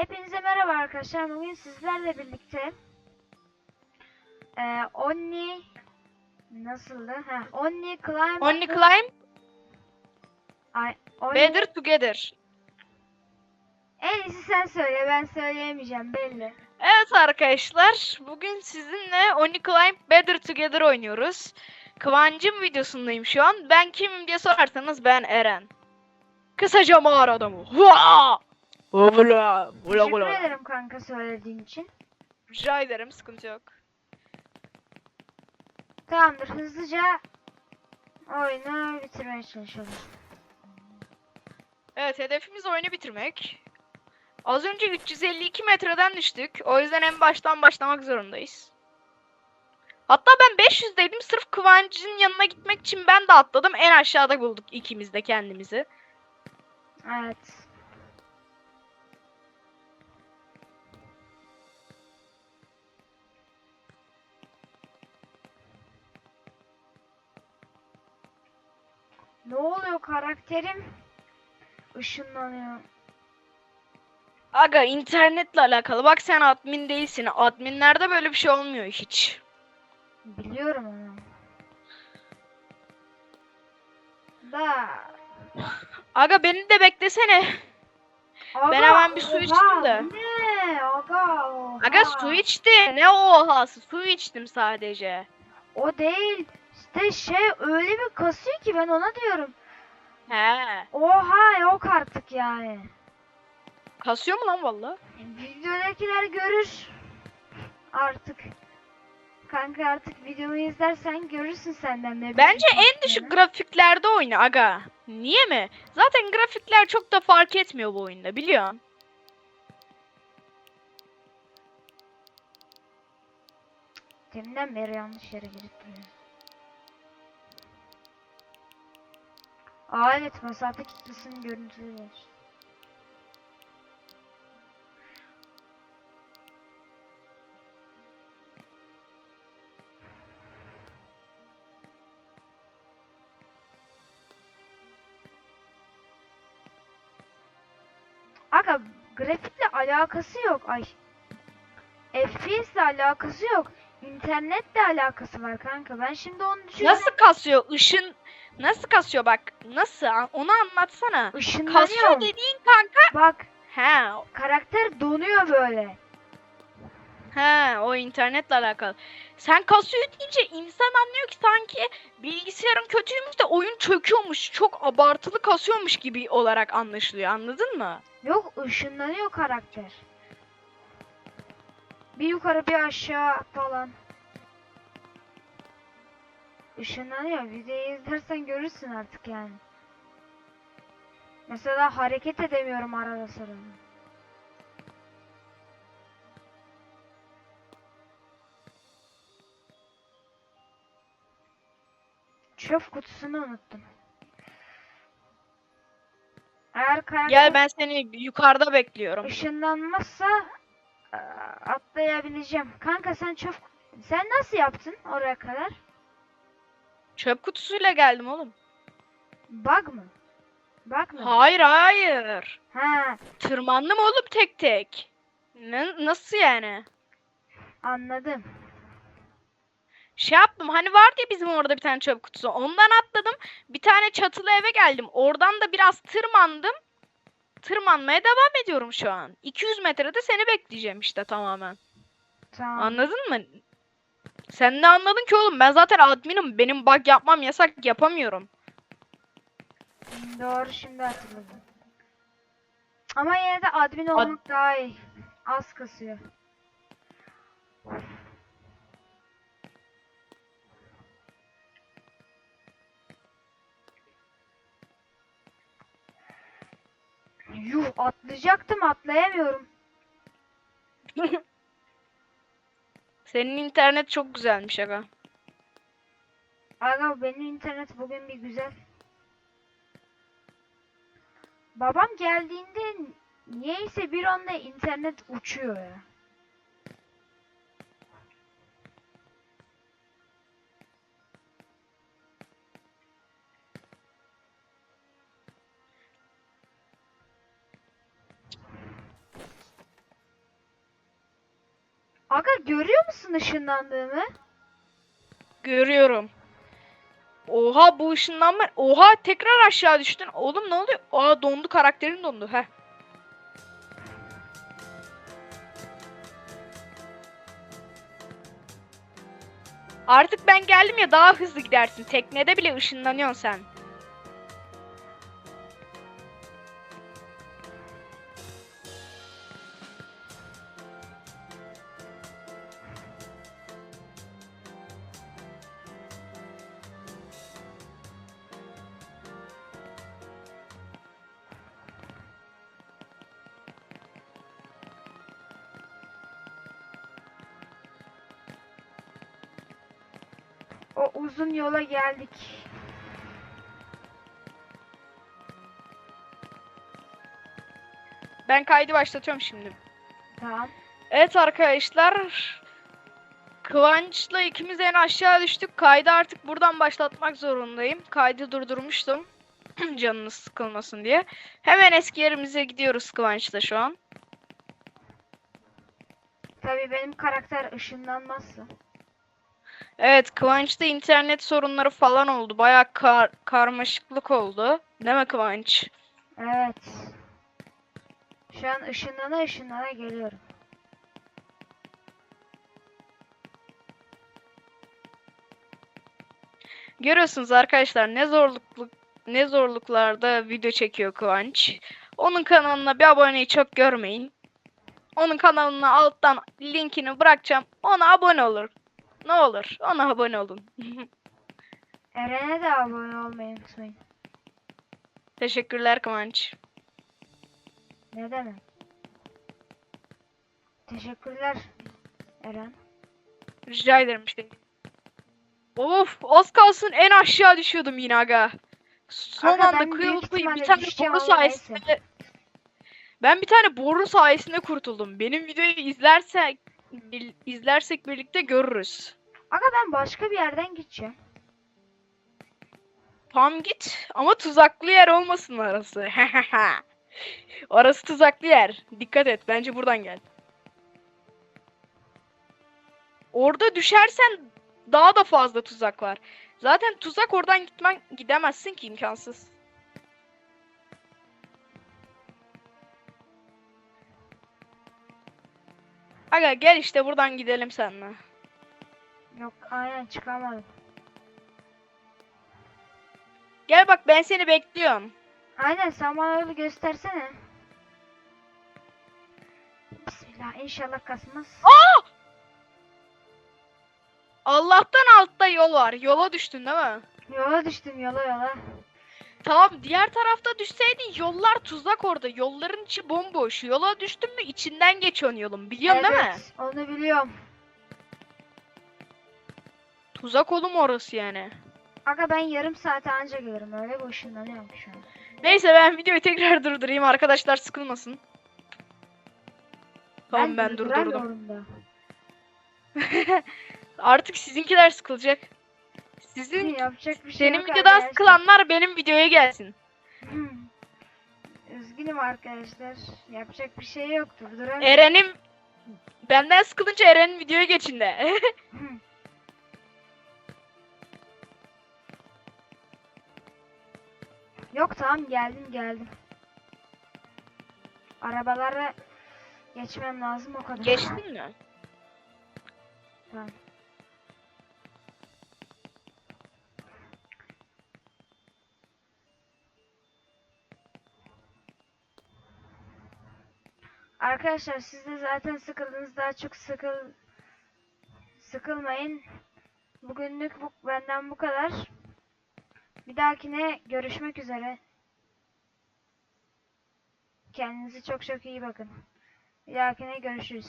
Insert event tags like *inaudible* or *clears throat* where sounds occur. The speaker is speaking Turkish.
Hepinize merhaba arkadaşlar. Bugün sizlerle birlikte eee Onni nasıldı? Ha, Onni Climb Only climb Ay, Onni- better together. En iyisi sen söyle. Ben söyleyemeyeceğim belli. Evet arkadaşlar, bugün sizinle Only Climb Better Together oynuyoruz. Kıvancım videosundayım şu an. Ben kimim diye sorarsanız ben Eren. Kısaca mağara adamı. Hua! Ula, ula, Teşekkür ederim kanka söylediğin için. Rica ederim, sıkıntı yok. Tamamdır. Hızlıca oyunu bitirmeye çalışalım. Evet, hedefimiz oyunu bitirmek. Az önce 352 metreden düştük. O yüzden en baştan başlamak zorundayız. Hatta ben 500'deydim. Sırf Kıvancı'nın yanına gitmek için ben de atladım. En aşağıda bulduk ikimiz de kendimizi. Evet. Ne oluyor karakterim? Işınlanıyor. Aga internetle alakalı. Bak sen admin değilsin. Adminlerde böyle bir şey olmuyor hiç. Biliyorum onu. Da. Aga beni de beklesene. Aga, Ben hemen bir su oha, içtim de. Ne? Aga oha. Aga su içti. Ne ohası? Su içtim sadece. O değil. İşte şey öyle bir kasıyor ki ben ona diyorum. He. Oha yok artık yani. Kasıyor mu lan valla? Videodakiler görür. Artık. Kanka artık videomu izlersen görürsün senden ne Bence en düşük kastığını. grafiklerde oyna aga. Niye mi? Zaten grafikler çok da fark etmiyor bu oyunda biliyorsun. Deminden beri yanlış yere girip duruyor. Aa evet mesafe kitlesinin görüntüleri var. Aga grafikle alakası yok. Ay. FPS ile alakası yok. İnternetle alakası var kanka. Ben şimdi onu düşünüyorum. Nasıl kasıyor? Işın nasıl kasıyor bak? Nasıl? Onu anlatsana. Kasıyor Işınlanıyor. dediğin kanka. Bak He. karakter donuyor böyle. He, o internetle alakalı. Sen kasıyor deyince insan anlıyor ki sanki bilgisayarın kötüymüş de oyun çöküyormuş. Çok abartılı kasıyormuş gibi olarak anlaşılıyor. Anladın mı? Yok ışınlanıyor karakter. Bir yukarı bir aşağı falan. Işınlanıyor. Videoyu izlersen görürsün artık yani. Mesela hareket edemiyorum arada sırada. Çöp kutusunu unuttum. Eğer karakter Gel ben seni yukarıda bekliyorum. ışınlanmazsa aa, atlayabileceğim. Kanka sen çöp... Sen nasıl yaptın oraya kadar? Çöp kutusuyla geldim oğlum. Bug mı? Bug mı? Hayır hayır. Ha, Tırmandım oğlum tek tek. Ne, nasıl yani? anladım. Şey yaptım hani vardı ya bizim orada bir tane çöp kutusu. Ondan atladım. Bir tane çatılı eve geldim. Oradan da biraz tırmandım. Tırmanmaya devam ediyorum şu an. 200 metrede seni bekleyeceğim işte tamamen. Tamam. Anladın mı? Sen ne anladın ki oğlum? Ben zaten adminim. Benim bug yapmam yasak. Yapamıyorum. Doğru şimdi hatırladım. Ama yine de admin olmak daha iyi. Az kasıyor. Yuh atlayacaktım atlayamıyorum. *laughs* Senin internet çok güzelmiş aga. Aga benim internet bugün bir güzel. Babam geldiğinde niyeyse bir anda internet uçuyor ya. Aga görüyor musun ışınlandığımı? Görüyorum. Oha bu ışınlanma. Oha tekrar aşağı düştün. Oğlum ne oluyor? Aa dondu karakterin dondu. Heh. Artık ben geldim ya daha hızlı gidersin. Teknede bile ışınlanıyorsun sen. O uzun yola geldik. Ben kaydı başlatıyorum şimdi. Tamam. Evet arkadaşlar. Kıvanç'la ikimiz en aşağı düştük. Kaydı artık buradan başlatmak zorundayım. Kaydı durdurmuştum. *clears throat* Canınız sıkılmasın diye. Hemen eski yerimize gidiyoruz Kıvanç'la şu an. Tabii benim karakter ışınlanmazsa. Evet Kıvanç'ta internet sorunları falan oldu. Bayağı kar karmaşıklık oldu. Değil mi Kıvanç? Evet. Şu an ışınlana ışınlana geliyorum. Görüyorsunuz arkadaşlar ne zorluklu ne zorluklarda video çekiyor Kıvanç. Onun kanalına bir aboneyi çok görmeyin. Onun kanalına alttan linkini bırakacağım. Ona abone olur. Ne olur ona abone olun. *laughs* Eren'e de abone olmayı unutmayın. Teşekkürler Kıvanç. Ne demek? Teşekkürler Eren. Rica ederim işte. Of az kalsın en aşağı düşüyordum yine aga. Son Aga, anda kıyılıp bir tane boru neyse. sayesinde ben bir tane boru sayesinde kurtuldum. Benim videoyu izlersek bil- izlersek birlikte görürüz. Aga ben başka bir yerden gideceğim. Tamam git ama tuzaklı yer olmasın orası. *laughs* orası tuzaklı yer. Dikkat et. Bence buradan gel. Orada düşersen daha da fazla tuzak var. Zaten tuzak oradan gitmen gidemezsin ki imkansız. Aga gel işte buradan gidelim seninle. Yok aynen çıkamadım. Gel bak ben seni bekliyorum. Aynen sen bana yolu göstersene. Bismillah inşallah kasmaz. Allah'tan altta yol var. Yola düştün değil mi? Yola düştüm yola yola. Tamam diğer tarafta düşseydin yollar tuzak orada. Yolların içi bomboş. Yola düştün mü içinden geçiyorsun yolun. Biliyorsun değil mi? Evet onu biliyorum. Tuzak oğlum orası yani. Aga ben yarım saate anca gelirim öyle bir ışınlanıyorum şu an. Neyse ben videoyu tekrar *laughs* durdurayım arkadaşlar sıkılmasın. Tamam ben, durdurdum. durduramıyorum da. *laughs* Artık sizinkiler sıkılacak. Sizin Yapacak bir şey senin yok videodan arkadaşlar. sıkılanlar benim videoya gelsin. Hmm. Üzgünüm arkadaşlar. Yapacak bir şey yok durduramıyorum. Eren'im benden sıkılınca Eren'in videoya geçin de. *laughs* Hmm. Yok tamam geldim geldim. Arabalara geçmem lazım o kadar. Geçtin mi? Tamam. Arkadaşlar siz de zaten sıkıldınız daha çok sıkıl sıkılmayın. Bugünlük bu, benden bu kadar. Bir dahakine görüşmek üzere. Kendinize çok çok iyi bakın. Bir dahakine görüşürüz.